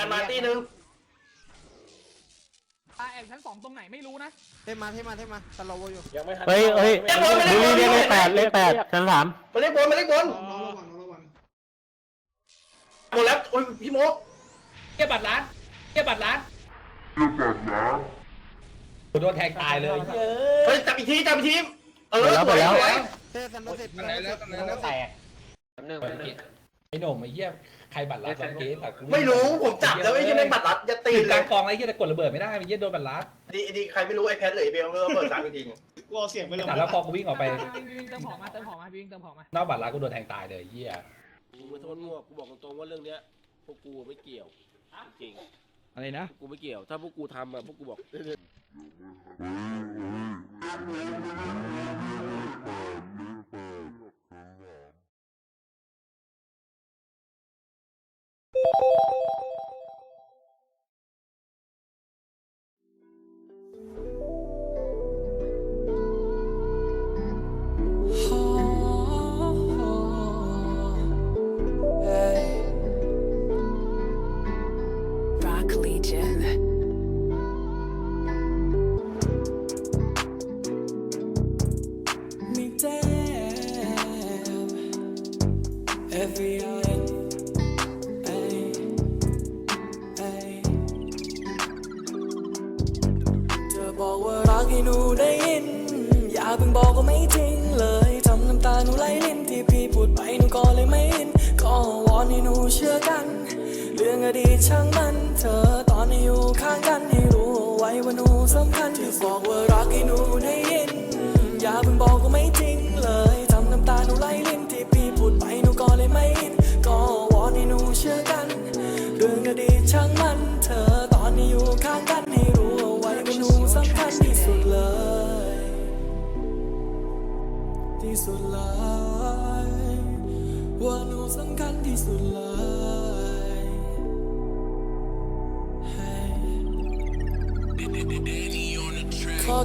ดันมาตีหนึ่งตาแอบชั้นสองตรงไหนไม่รู้นะ เทมาเทมาเทมาสโลว์อยู่ยังไม่ทันเฮ้ยเฮ้ยบุรีเรียกเลขแปดเลขแปดชั้นสามมาเล่นบอลมาเล่นบอลน้องระวังน้องระวังหมดแล้วโอ้ยพี่โมเกียบัตรร้านเกียบัตรร้านกูโดนแทงตายเลยเฮ้เฮ้ยยจับอีกทีจับอีกทีเออสวยเทสันโดเสร็จไหนแล้วไหนแล้วแตกไอ้หนุ่มไอ้เหี้ย ใครบัตรร้านตอนเกมอะไม่รู้ผมจับแล้วไอ้ที่เล่นบัตรรัดจะตีตื่นเลกลายงกองไอ้เหี้ยแต่กดระเบิดไม่ได้ไอ้เหี้ยโดนบัตรร้านดีดีใครไม่รู้ไอ้แพทเลยเบลก็เปิดสามอีกทีกูเอาเสียงไปลงแต่แล้วพอกูวิ่งออกไปวิ่งวิ่งเติมของมาเติมของมาวิ่งเติมของมานอกบัตรร้านกูโดนแทงตายเลยไอ้เหี้ยกูไม่โทษมั่วกูบอกตรงๆว่าเรื่องเนี้ยพวกกูไม่เกี่ยวจริงอะไรนะๆพวกกูไม่เกี่ยว ถ้าพวกกูทำอะพวกกูบอก damn every night. Ay, ay. เธอบอกว่ารักให้หนูได้ยิน อย่าเพิ่งบอกว่าไม่จริงเลยทำน้ำตาหนูไหลลิ้นที่พี่พูดไปหนูก็เลยไม่อินก็วอนให้หนูเชื่อกัน เรื่องอดีตช่างมัน เธอตอนนี้อยู่ข้างกันให้รู้เอาไว้ว่าหนูสำคัญที่บอกว่ารักให้หนูได้ยิน อย่าเพิ่งบอกว่าไม่จริงเลยทำน้ำตาหนูไหลลิ้นที่พี่พูดไปหนูก็เลยไม่อินก็วอนให้หนูเชื่อกัน เรื่องอดีตช่างมัน เธอตอนนี้อยู่ข้างกันให้รู้เอาไว้ว่าหนูสำคัญที่สุด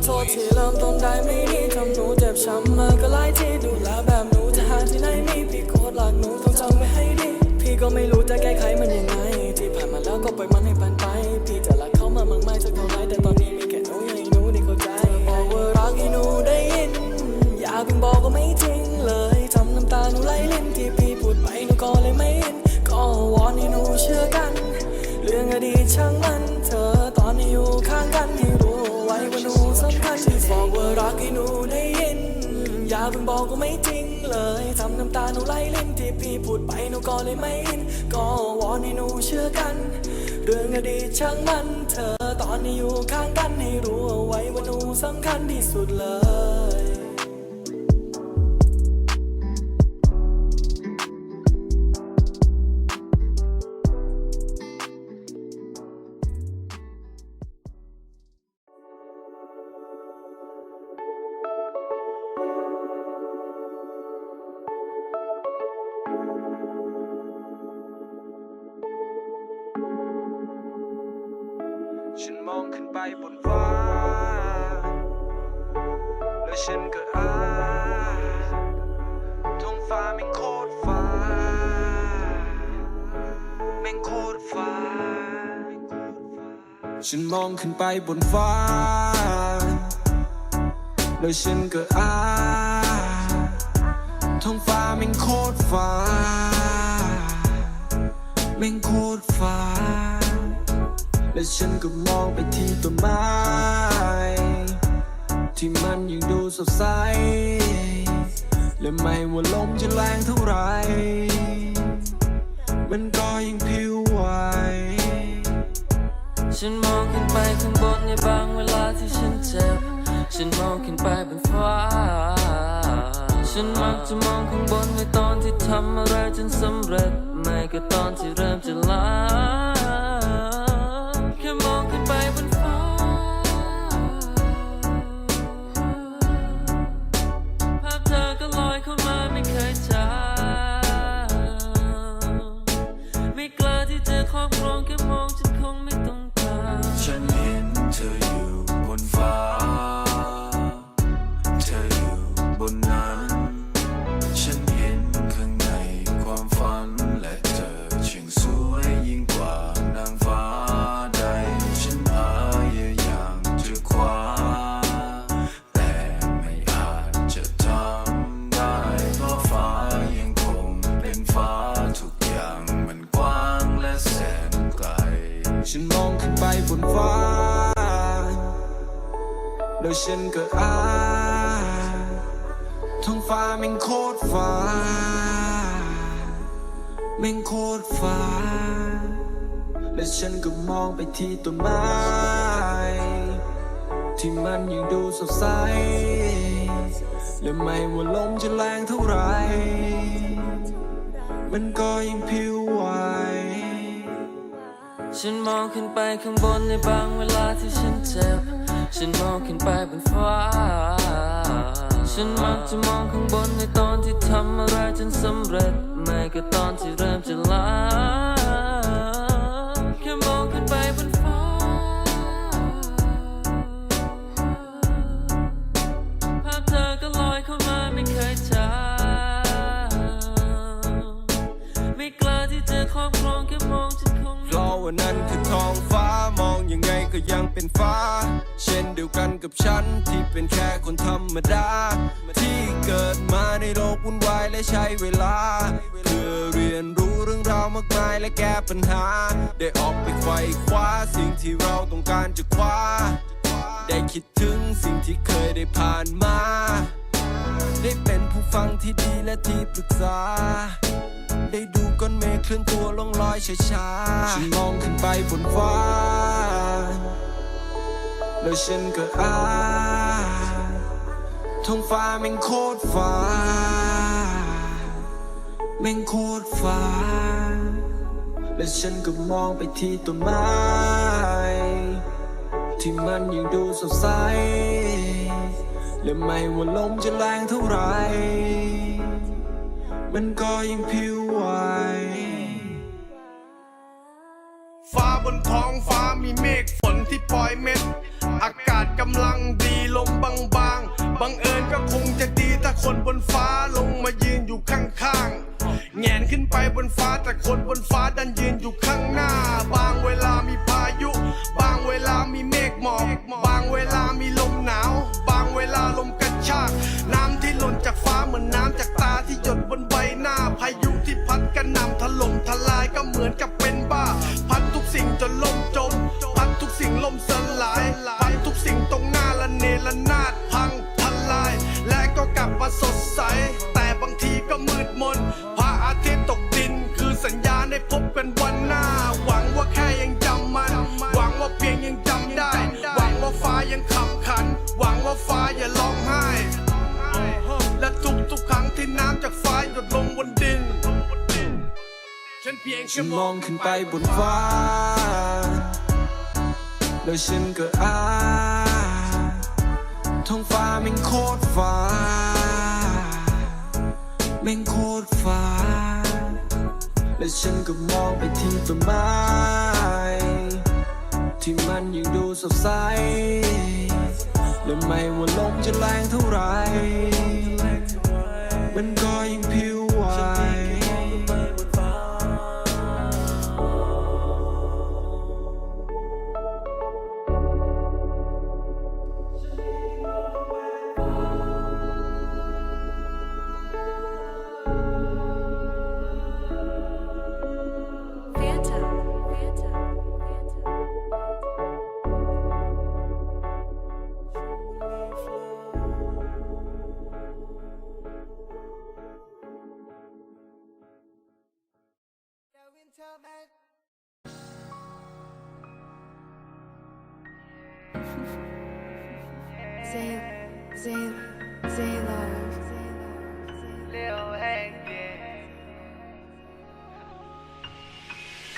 โทษที่เริ่มต้นได้ไม่ดีทำหนูเจ็บช้ำมาก็หลายที่ดูแลแบบหนูจะหาที่ไหนมีพี่โคตรรักหนูต้องจำไว้ให้ดี พี่ก็ไม่รู้จะแก้ไขมันยังไง ที่ผ่านมาแล้วก็ปล่อยมันให้ผ่านไป พี่จะรักเขามามากมายสักเท่าไรแต่ตอนนี้มีแค่หนูอยากให้หนูได้เข้าใจบอกว่ารักให้หนูได้ยิน อย่าเพิ่งบอกว่าไม่จริงเลยทำน้ำตาหนูไหลลิ้นที่พี่พูดไปหนูก็เลยไม่อินก็วอนให้หนูเชื่อกัน เรื่องอดีตช่างมันเธอ ก็ไม่จริงเลยทำน้ำตาหนูไหลลิ้นที่พี่พูดไปหนูก็เลยไม่อินก็วอนให้หนูเชื่อกัน เรื่องอดีตช่างมันเธอตอนนี้อยู่ข้างกันให้รู้เอาไว้ว่าหนูสำคัญที่สุดเลย ฉันมองขึ้นไปบนฟ้า แล้วฉันก็อาท้องฟ้าแม่งโคตรฟ้า แม่งโคตรฟ้า ฉันมองขึ้นไปบนฟ้า แล้วฉันก็อาท้องฟ้าแม่งโคตรฟ้า แม่งโคตร และฉันก็มองไปที่ต้นไม้ ที่มันยังดูสดใส และไม่ว่าลมจะแรงเท่าไร มันก็ยังผิวไหว ฉันมองขึ้นไปข้างบนในบางเวลาที่ฉันเจ็บ ฉันมองขึ้นไปบนฟ้า ฉันมักจะมองข้างบนในตอนที่ทำอะไรจนสำเร็จ ไม่ก็ตอนที่เริ่มจะล้า รอบ และไม่ว่าลมจะแรงเท่าไร มันก็ยังผิวไหว ฉันมองขึ้นไปข้างบนในบางเวลาที่ฉันเจ็บ ฉันมองขึ้นไปบนฟ้า ฉันมักจะมองข้างบนในตอนที่ทำอะไรจนสำเร็จ ไม่ก็ตอนที่เริ่มจะลาแค่มองขึ้นไปบน เพราะว่านั้นคือท้องฟ้ามองยังไงก็ยังเป็นฟ้า เช่นเดียวกันกับฉันที่เป็นแค่คนธรรมดา ที่เกิดมาในโลกวุ่นวายและใช้เวลา เพื่อเรียนรู้เรื่องราวมากมายและแก้ปัญหา ได้ออกไปไขว่คว้าสิ่งที่เราต้องการจะคว้า ได้คิดถึงสิ่งที่เคยได้ผ่านมา ได้เป็นผู้ฟังที่ดีและที่ปรึกษา ได้ดูก้อนเมฆเคลื่อนตัวล่องลอยช้าๆฉันมองขึ้นไปบนฟ้า แล้วฉันก็อาท้องฟ้าแม่งโคตรฟ้า แม่งโคตรฟ้า และฉันก็มองไปที่ต้นไม้ ที่มันยังดูสดใส และไม่ว่าลมจะแรงเท่าไหร่ มันก็ยังผิวไหวฟ้าบนท้องฟ้ามีเมฆฝนที่ปล่อยเม็ด อากาศกำลังดีลมบางบางๆบังเอิญก็คงจะดีถ้าคนบนฟ้าลงมายืนอยู่ข้างๆแงนขึ้นไปบนฟ้าแต่คนบนฟ้าดันยืนอยู่ข้างหน้า บางเวลามีพายุ บางเวลามีเมฆหมอกบางเวลามีลมหนาว บางเวลาลมกระชาก น้ำที่หล่นจากฟ้าเหมือนน้ำจากตาที่หยดบนใบหน้าพายุที่พัดกระหน่ำ ฉันมองขึ้นไปบนฟ้า แล้วฉันก็อาท้องฟ้าแม่งโคตรฟ้าแม่งโคตรฟ้า และฉันก็มองไปที่ต้นไม้ที่มันยังดูสดใสและไม่ว่าลมจะแรงเท่าไหรมันก็ยังผิว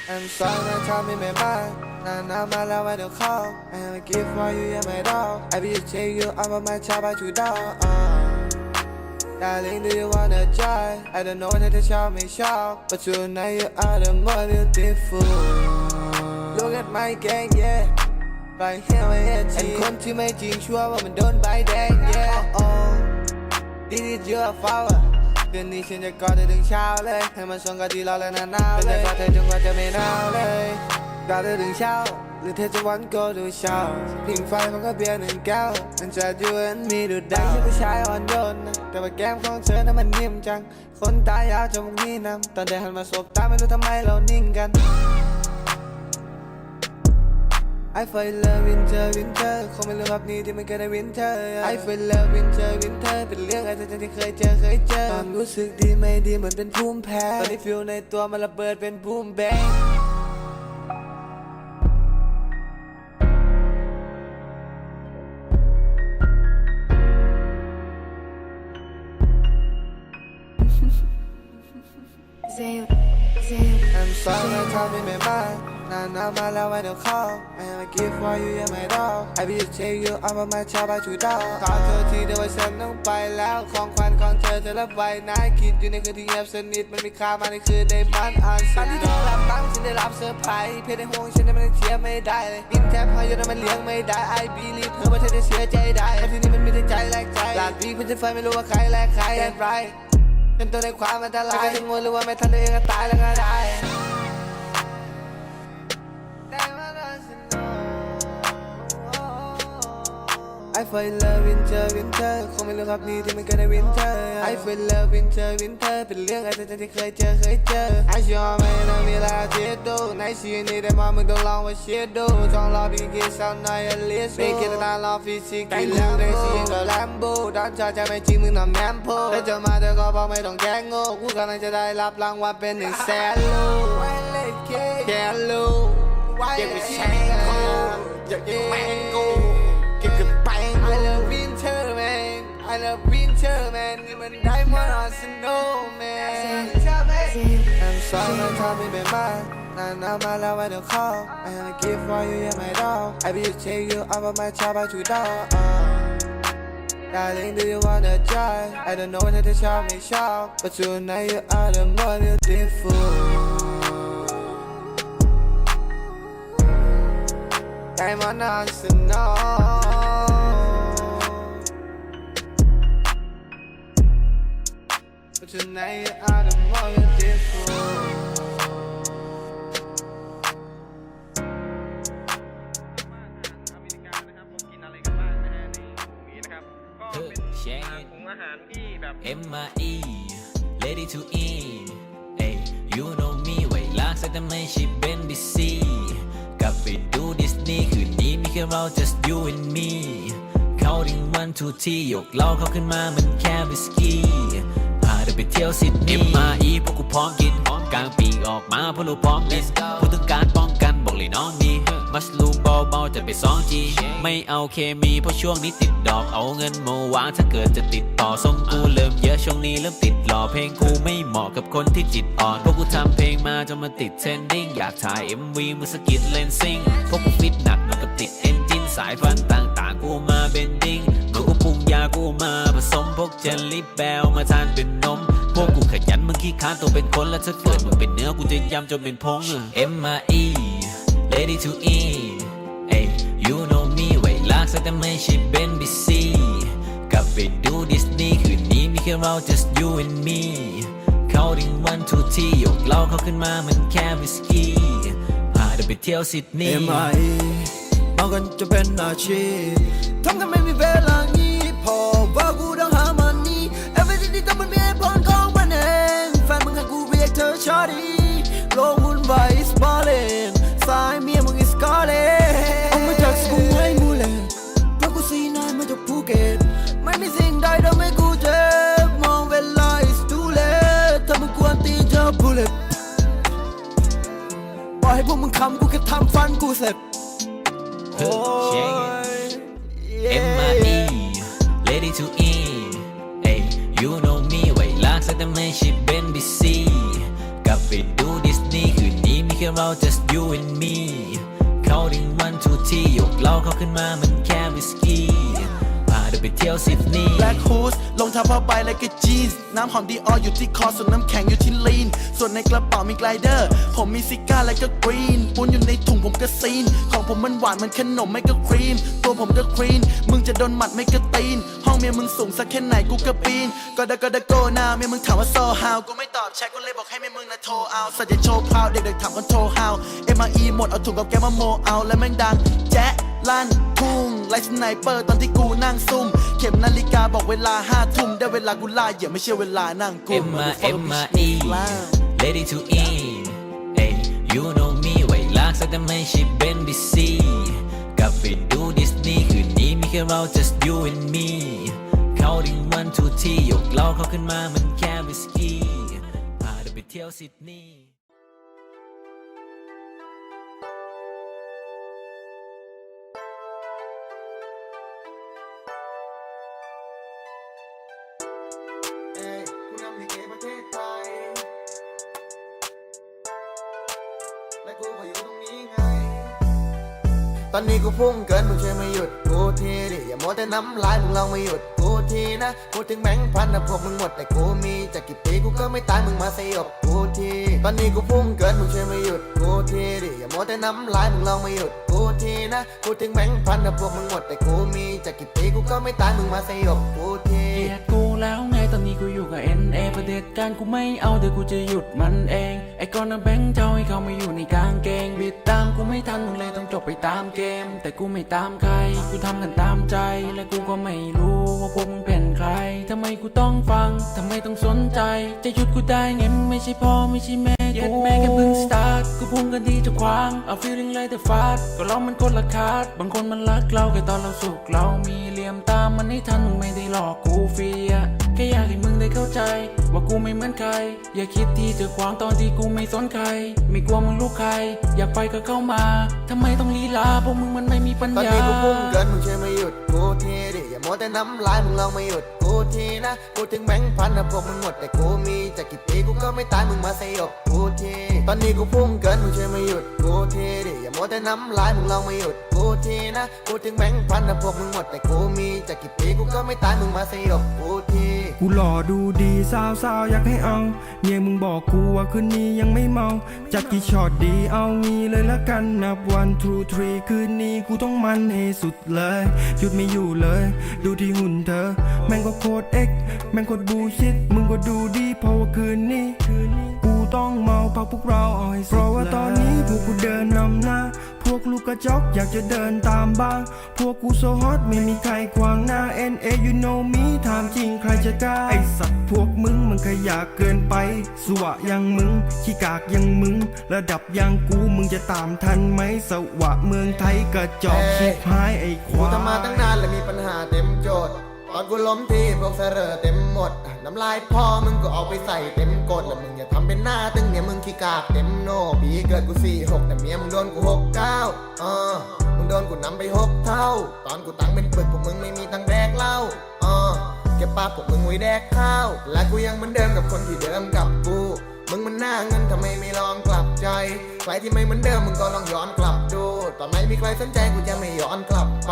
I'm sorry นะทำไม่ไม่มากนานน้ำมาแล้วไว้เดี๋ยวเข้า I have a gift for you yeah my dog I be take you out of my top I you down uh. Darling do you wanna try I don't know ถ้าเธอชอบไม่ชอบ But tonight you are the more beautiful Look at my gang yeah ไปเฮียไปเฮียคนที่ไม่จริงชัวร์ว่ามันโดนใบแดง yeah oh This is your flower คืนนี้ฉันจะกอดเธอถึงเช้าเลย ให้มันส่งกับที่เราและหนาวๆเลยจะกอดเธอจนกว่าจะไม่หนาวเลยกอดเธอถึงเช้าหรือเธอจะวันก็ดูเช้าพิงไฟมันก็เบียร์หนึ่งแก้วมันจะดูเหมือนมีดูดาวฉันผู้ชายอ่อนโยนนะแต่ว่าแก้มของเธอนั้นมันนิ่มจัง คนตายาวจมูกนี่นำตอนเดินหันมาสบตาไม่รู้ทำไมเรานิ่งกัน I feel love winter winter คงไม่รู้แบบนี้ที่มันเกิดใน winter I feel love winter winter เป็นเรื่องอะไรที่เคยเจอเคยเจอความรู้สึกดีไม่ดีเหมือนเป็นภูมิแพ้ตอนนี้ฟิลในตัวมันระเบิดเป็นภูมิแบง Zay, Zay. I'm sorry I told me my mind นานนานมาแล้วไว้เดี๋ยวเข้า I am a gift for you you're my dog I be to take you out of my child by two dog ขอโทษทีเดี๋ยวว่าฉันต้องไปแล้ว ของขวัญของเธอเธอรับไว้นะคิดอยู่ในคืนที่เงียบสนิทมันมีค่ามาในคืนได้มันอ่านตอนที่เธอรับตั้งฉันได้รับเซอร์ไพรส์เพียงในห่วงฉันนั้นมันเทียบไม่ได้เลยบินแทบพายุนั้นมันเลี้ยงไม่ได้ I believe เธอว่าเธอจะเสียใจได้แต่ทีนี้มันมีแต่ใจแลกใจหลาดวีเพื่อนจะไฟไม่รู้ว่าใครแลกใคร That's right เป็นตัวในความอันตรายจะงงหรือว่าไม่ทันตัวเองก็ตายแล้วก็ได้ได้ I feel love winter winter คงไม่รู้ครับนี่ที่มันเกิดใน winter I feel love winter winter เป็นเรื่องอะไรที่เคยเจอเคยเจอ I sure ไม่ต้องมีอะไรที่ดูในชีวิตนี้ได้มามึงต้องลองว่าเชียดูต้องรอพี่กินสักหน่อย at least ไม่คิดนานรอฟิสิกส์กินแล้วได้ซีนกับแลมโบตอนเธอจะไม่จริงมึงทำแมมโพถ้าเจอมาเธอก็บอกไม่ต้องแกล้งโง่กูกำลังจะได้รับรางวัลเป็นหนึ่งแสนลูกแค่ลูกอยากไปแชร์กูอยากแมงกู man I love winter man นี่มัน diamond on snowman I'm sorry I told me ไม่มากนานนานมาแล้วไว้เดี๋ยวเข้า I am a gift for you you're my dog I be to take you out of my child by two dog uh. Darling do you wanna try I don't know what to shout me shout But tonight you are the more beautiful Diamond on snow But tonight you are the more beautiful ของอาหารที่แบบ M I E ready to eat เอ้ย you know me ไว้ลากสักแต่ไม่ใช่เป็นบิซีกลับไปดูดิสนีย์คืนนี้มีแค่เรา just you and me เข้าถึงวันทุกที่ยกเราเขาขึ้นมาเหมันแค่วิสกี้ ไปเที่ยวซิดนีย์ M I E พวกกูพร้อมกินกลางปีกออกมาพวกเราพร้อม let's go พูดถึงการป้องกันบอกเลยน้องดีมัสลูมเบาๆจะไปสองจีไม่เอาเคมีเพราะช่วงนี้ติดดอกเอาเงินมาวางถ้าเกิดจะติดต่อส่งกูเริ่มเยอะช่วงนี้เริ่มติดหล่อเพลงกูไม่เหมาะกับคนที่จิตอ่อนพวกกูทำเพลงมาจนมันติดเทรนดิ้งอยากถ่าย MV มือสกิดเลนซิงพวกกูฟิตหนักเหมือนกับติดเอนจินสายฟันต่างๆกูมาเบนดิ้งเมื่อ กูปรุงยากูมาผสมพวกเจลลี่แบลมาทานเป็นนม พวกกูขยันมึงขี้ค้านตัวเป็นคนแล้วถ้าเกิดมึงเป็นเนื้อกูจะยำจนเป็นพง M I E ready to eat เอ้ย you know me ไว้ลากสักแต่ไม่ใช่เป็นบิซีกลับไปดูดิสนีย์คืนนี้มีแค่เรา just you and me เข้าถึงวันทุกที่ยกเราเขาขึ้นมาเหมันแค่วิสกี้พาเธอไปเที่ยวซิดนีย์ MIE เอากันจะเป็นอาชีพทำกันไม่มีเวลา รีำหอมดีออยู่ที่คอส่วนน้ำแข็งอยู่ที่ลีน ส่วนในกระเป๋ามีไกลเดอร์ ผมมีซิก้าและก็กรีนปุนอยู่ในถุงผมก็ซีน ของผมมันหวานมันขนมไม่ก็ครีม ตัวผมก็ครีน มึงจะโดนหมัดไม่ก็ตีน ห้องเมียมึงสูงสักแค่ไหนกูก็ปีน ก็ได้ก็ได้โกนาเมียมึงถามว่าโซฮาวกูไม่ตอบแชทกูเลยบอกให้เมียมึงนะโทรเอาสัตว์จะโชว์พาวเด็กๆถามกันโทรฮาว MRE หมดเอาถุงกับแกมาโมเอาและแม่งดังแจ๊ะลั่นทุ่ง ไลท์สไนเปอร์ตอนที่กูนั่งซุ่ม เข็มนาฬิกาบอกเวลาห้าทุ่มได้เวลากูล่าเหยื่อไม่ใช่เวลานั่งกู M I M I E ready to eat เอ้ย you know me ไว้ลากสักแต่ไม่ใช่เป็นบิซีลับไปดูดิสนีย์คืนนี้มีแค่เรา just you and me เขาดิ้งวันทุกที่ยกเราเขาขึ้นมามันแค่วิสกี้พาเธอไปเที่ยวซิดนีย์ อนนี้กูพุ่งเกินมึงช่วยมาหยุดกูทีดิอย่ามัวแต่น้ำลายมึงลองมาหยุดกูทีนะพูดถึงแบงค์พันนะพวกมึงหมดแต่กูมีจากกี่ปีกูก็ไม่ตายมึงมาสยบกูทีตอนนี้กูพุ่งเกินมึงช่วยมาหยุดกูทีดิอย่ามัวแต่น้ำลายมึงลองมาหยุดกูทีนะพูดถึงแบงค์พันนะพวกมึงหมดแต่กูมีจากกี่ปีกูก็ไม่ตายมึงมาสยบกูที ตุการกูไม่เอาเดี๋ยวกูจะหยุดมันเอง ไอ้ก้อนน้ำแบงค์เจ้าให้เขามาอยู่ในกางเกง บิดตามกูไม่ทันมึงเลยต้องจบไปตามเกม แต่กูไม่ตามใคร กูทำกันตามใจ และกูก็ไม่รู้ว่าพวกมึงเป็นใครทำไมกูต้องฟังทำไมต้องสนใจ จะหยุดกูได้ไงมึงไม่ใช่พ่อไม่ใช่แม่ กูแม่แค่เพิ่งสตาร์ทกูพุ่งกันดีจะขวางเอา feeling like the fast ก็เรามันคนละคาดบางคนมันรักเราแค่ตอนเราสุขเรามีเหลี่ยมตามมันให้ทันมึงไม่ได้หลอกกูฟีอะแค่อยากให้มึงได้เข้าใจ ว่ากูไม่เหมือนใคร อย่าคิดที่จะขวางตอนที่กูไม่สนใคร ไม่กลัวมึงลูกใคร อยากไปก็เข้ามาทำไมต้องลีลาพวกมึงมันไม่มีปัญญาตอนนี้กูพุ่งเกินมึงช่วยมาหยุดกู อย่าโมแต่น้ำลายมึงลองไม่หยุดกูทีนะกูถึงแบงค์พันนะพวกมึงหมดแต่กูมีจากกี่ปีกูก็ไม่ตายมึงมาสยบกูทีตอนนี้กูพุ่งเกินมึงช่วยมาหยุดกูทีดิอย่าโมแต่น้ำลายมึงลองไม่หยุดกูทีนะกูถึงแบงค์พันนะพวกมึงหมดแต่กูมีจากกี่ปีกูก็ไม่ตายมึงมาสยบกูที กูหล่อดูดีสาวสาวๆอยากให้เอาเมียมึงบอกกูว่าคืนนี้ยังไม่เมา จัดกี่ช็อตดีเอางี้เลยละกันนับวันทรูทรีคืนนี้กูต้องมันให้สุดเลยหยุดไม่อยู่เลย ดูที่หุ่นเธอ แม่งก็โคตรเอ็ก แม่งโคตรบูชิดมึงก็ดูดีเพราะว่าคืนนี้กู ต้องเมาพักพวกเราเอาให้สุดเพราะว่าตอนนี้พวกกูเดินนำหน้า พวกลูกกระจอกอยากจะเดินตามบ้าง พวกกูโซฮอตไม่มีใครขวางหน้า N A you know me ถามจริงใครจะกล้าไอสัตว์พวกมึงมันขยะเกินไป สวะอยังมึงขี้กากอยังมึง ระดับอยังกูมึงจะตามทันไหมสวะเมืองไทยกระจอกชิบหายไอคกูวายทำมาตั้งนานและมีปัญหาเต็มโจทย์ต อนกูล้มทีพวกเสรอเต็มหมด น้ำลายพ่อมึงก็เอาไปใส่เต็มกดแล้วมึงอย่าทำเป็นหน้าตึงเนี่ยมึงขี้กากเต็มโนปีเกิดกูสี่หกแต่เมียมึงโดนกูหกเก้าเออมึงโดนกูนำไปหกเท่า ตอนกูตังเป็นปึกพวกมึงไม่มีตังแดกเหล้าเออเก็บปากพวกมึงไว้แดกข้าว และกูยังเหมือนเดิมกับคนที่เดิมกับกูมึงมันหน้าเงินทำไมไม่ลองกลับใจใครที่ไม่เหมือนเดิมมึงก็ลองย้อนกลับดู ตอนไม่มีใครสนใจกูจะไม่ย้อนกลับไป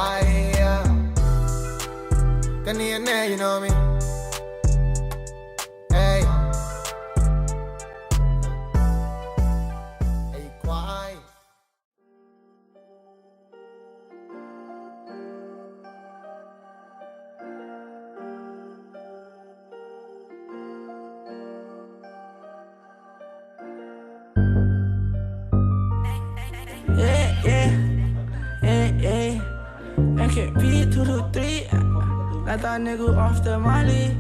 ก็เนียนแน่ you know me nigga off the molly.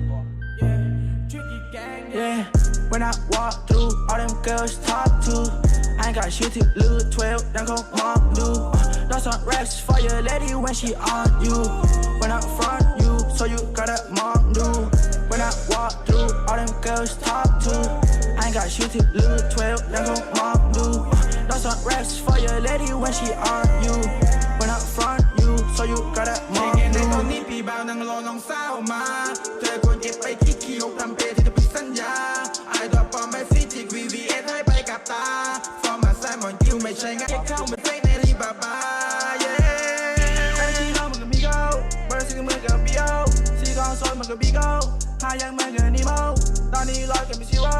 Yeah, when I walk through, all them girls talk to. I ain't got shit to lose. Twelve, then go mom do. Uh, Lost some racks for your lady when she on you. When I front you, so you gotta mom do. When I walk through, all them girls talk to. I ain't got shit to lose. Twelve, then go mom do. Uh, Lost some racks for your lady when she on you. Front you, so you gotta mom ในตอนนี้พี่บ่าวนั่งรอน้องสาวมาเธอควรเก็บไปคิดคิวทำเพจที่จะพิดสัญญาไอ้ดอกปอมไม่ฟิจิก VVS ให้ไปกับตาฟอร์มาไซมอนกิวไม่ใช่ง่ายเข้ามาเต้นในรีบาบา yeah ไอ้ที่เรามันก็มีเก้าบริษัทมันก็มีเก้าสีกองโซนมันก็มีเก้าหายังมันก็นิโมตอนนี้ลอยกันเป็นซีโร่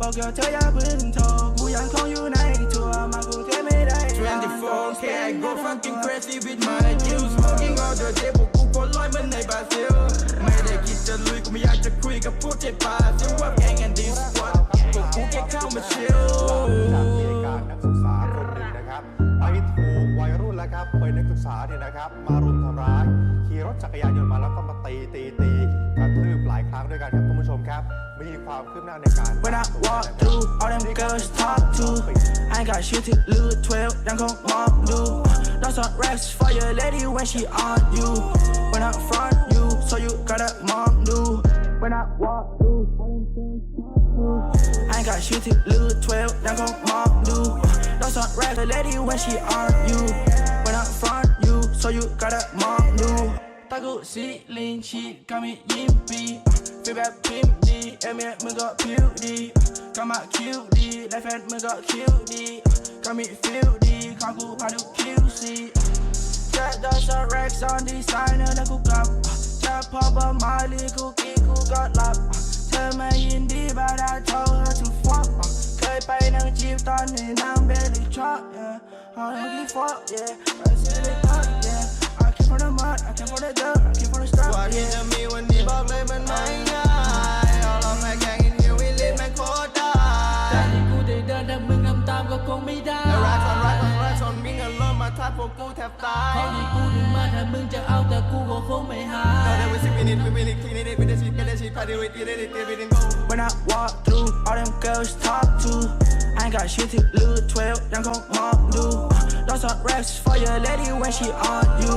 บอกเธอเธออย่าเพึ่งโทรกูยังคงอยู่ในทัวร์มากูเทไม่ได้ 24K I go fucking crazy with my you smoking all the day พวกกูคนลอยเหมือนในบราซิลไม่ได้คิดจะลุยกูไม่อยากจะคุยกับพวกเจ็บปากจะว่าแกง and this squad พวกกูแค่เข้ามาชิลจากเหตุการณ์นักศึกษาคนหนึ่งนะครับไปถูกวัยรุ่นแล้วครับเป็นนักศึกษาเนี่ยนะครับ มารุมทำร้ายขี่รถจักรยานยนต์มาแล้วก็มาตีตีตีก รั้งด้วยกันครับคุณผู้ชมครับ มีความคืบหน้าในการ When I walk through all them girls talk to I ain't got shit to lose 12ยังคงมองดู That's a rest for your lady when she on you When I front you so you gotta mom do When I walk through all them girls talk to I ain't got shit to lose 12ยังคงมองดู That's a rest for your lady when she on you When I front you so you gotta mom do ตากูสีลินชีก็มียิ้มปีฟีแบบพิมพ์ดีเอ็มเอมึงก็ผิวดีก็มาคิวดีและแฟนมึงก็คิวดีก็มีฟิลดีของกูพาดูคิวซีแจ็คดอชแร็กซ์ออนดีไซเนอร์แล้วกูกลับแค่พอบอมาลีกูกินกูก็หลับเธอไม่ยินดี but I told her to fuck เคยไปนั่งจีบตอนในน้ำเบลลี่ช็อต yeah all them give fuck yeah I see it up yeah พวกกูแทบตายของที่กูถึงมาถ้ามึงจะเอาแต่กูก็คงไม่หาเราได้ไว้สิบมินิทวิมินิททีนี้ได้ไม่ได้ชีดไม่ได้ชีดพาดีไว้ตีได้ดีตีไปดึงกู When I walk through all them girls talk to I ain't got shit to lose 12ยังคงมองดู That's a rest for your lady when she on you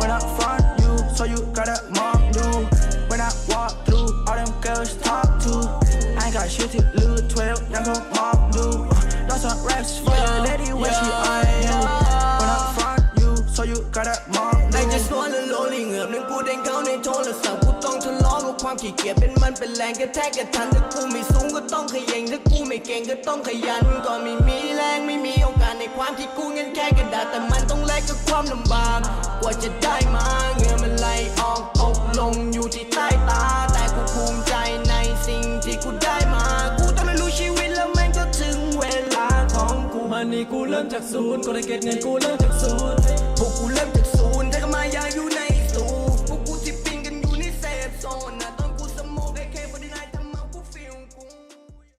When I front you so you gotta mom do When I walk through all them girls talk to I ain't got shit to lose 12ยังคงมองดู That's a rest for your lady when she on so you gotta mom do I just wanna lonely เหงือบนึงพูดเองเขาในโทรศัพท์กูต้องทะเลาะกับความขี้เกียจเป็นมันเป็นแรงกระแทกกระทันถ้ากูไม่สูงก็ต้องขยันถ้ากูไม่เก่งก็ต้องขยันก็ไม่มีแรงไม่มีโอกาสในความที่กูเงินแค่กระดาษแต่มันต้องแลกกับความลำบากกว่าจะได้มาเหงื่อมันไหลออกตกลงอยู่ที่ใต้ตา แต่กูภูมิใจในสิ่งที่กูได้มากูต้องได้รู้ชีวิตแล้วแม่งก็ถึงเวลาของกูมันนี่กูเริ่มจากศูนย์ก็ได้เก็บเงินกูเริ่มจากศูนย์